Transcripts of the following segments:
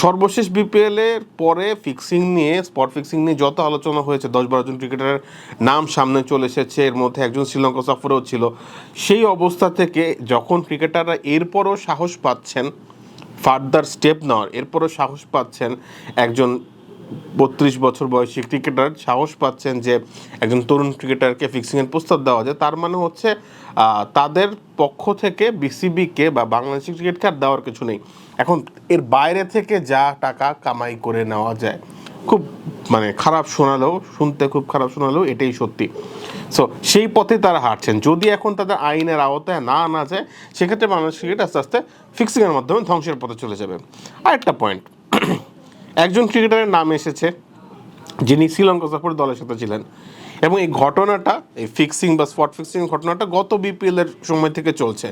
সর্বশেষ বিপিএলের পরে ফিক্সিং নিয়ে স্পট ফিক্সিং নিয়ে যত আলোচনা হয়েছে, দশ বারো জন ক্রিকেটারের নাম সামনে চলে এসেছে। এর মধ্যে একজন শ্রীলঙ্কা সফরেও ছিল। সেই অবস্থা থেকে যখন ক্রিকেটাররা এরপরও সাহস পাচ্ছেন ফার্দার স্টেপ নেওয়ার, এরপরও সাহস পাচ্ছেন একজন বত্রিশ বছর বয়সী ক্রিকেটার সাহস পাচ্ছেন যে একজন তরুণ ক্রিকেটারকে ফিক্সিংয়ের প্রস্তাব দেওয়া যায়। তার মানে হচ্ছে তাদের পক্ষ থেকে বিসিবিকে বা বাংলাদেশি ক্রিকেটকে আর দেওয়ার কিছু নেই। এখন এর বাইরে থেকে যা টাকা কামাই করে নেওয়া যায়, খুব মানে খারাপ শোনালেও, শুনতে খুব খারাপ শোনালেও এটাই সত্যি। সো সেই পথে তারা হাঁটছেন। যদি এখন তাদের আইনের আওতায় না আনা যায়, সেক্ষেত্রে বাংলাদেশ ক্রিকেট আস্তে আস্তে ফিক্সিংয়ের মাধ্যমে ধ্বংসের পথে চলে যাবে। আরেকটা পয়েন্ট একজন ক্রিকেটারের নাম এসেছে যিনি শ্রীলঙ্কা সফর দলের সাথে ছিলেন। এবং এই ঘটনাটা, এই ফিক্সিং বা স্পট ফিক্সিং ঘটনাটা গত বিপিএল এর সময় থেকে চলছে।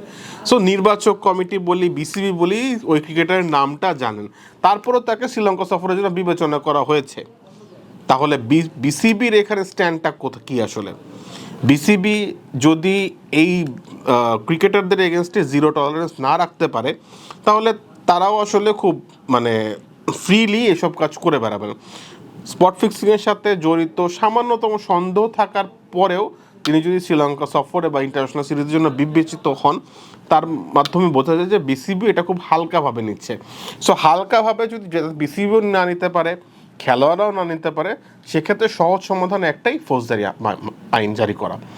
সো নির্বাচক কমিটি বলি বিসিবি বলি, ওই ক্রিকেটারের নামটা জানেন। তারপরও তাকে শ্রীলঙ্কা সফরের জন্য বিবেচনা করা হয়েছে। তাহলে বিসিবির এখানে স্ট্যান্ডটা কোথা, কী আসলে? বিসিবি যদি এই ক্রিকেটারদের এগেনস্টে জিরো টলারেন্স না রাখতে পারে, তাহলে তারাও আসলে খুব মানে ফ্রিলি এসব কাজ করে বেড়াবেন। স্পট ফিক্সিংয়ের সাথে জড়িত সামান্যতম সন্দেহ থাকার পরেও তিনি যদি শ্রীলঙ্কা সফরে বা ইন্টারন্যাশনাল সিরিজের জন্য বিবেচিত হন, তার মাধ্যমে বোঝা যায় যে বিসিবি এটা খুব হালকাভাবে নিচ্ছে। সো হালকাভাবে যদি বিসিবিও না নিতে পারে, খেলোয়াড়রাও না নিতে পারে, সেক্ষেত্রে সহজ সমাধান একটাই ফৌজদারি আইন জারি করা।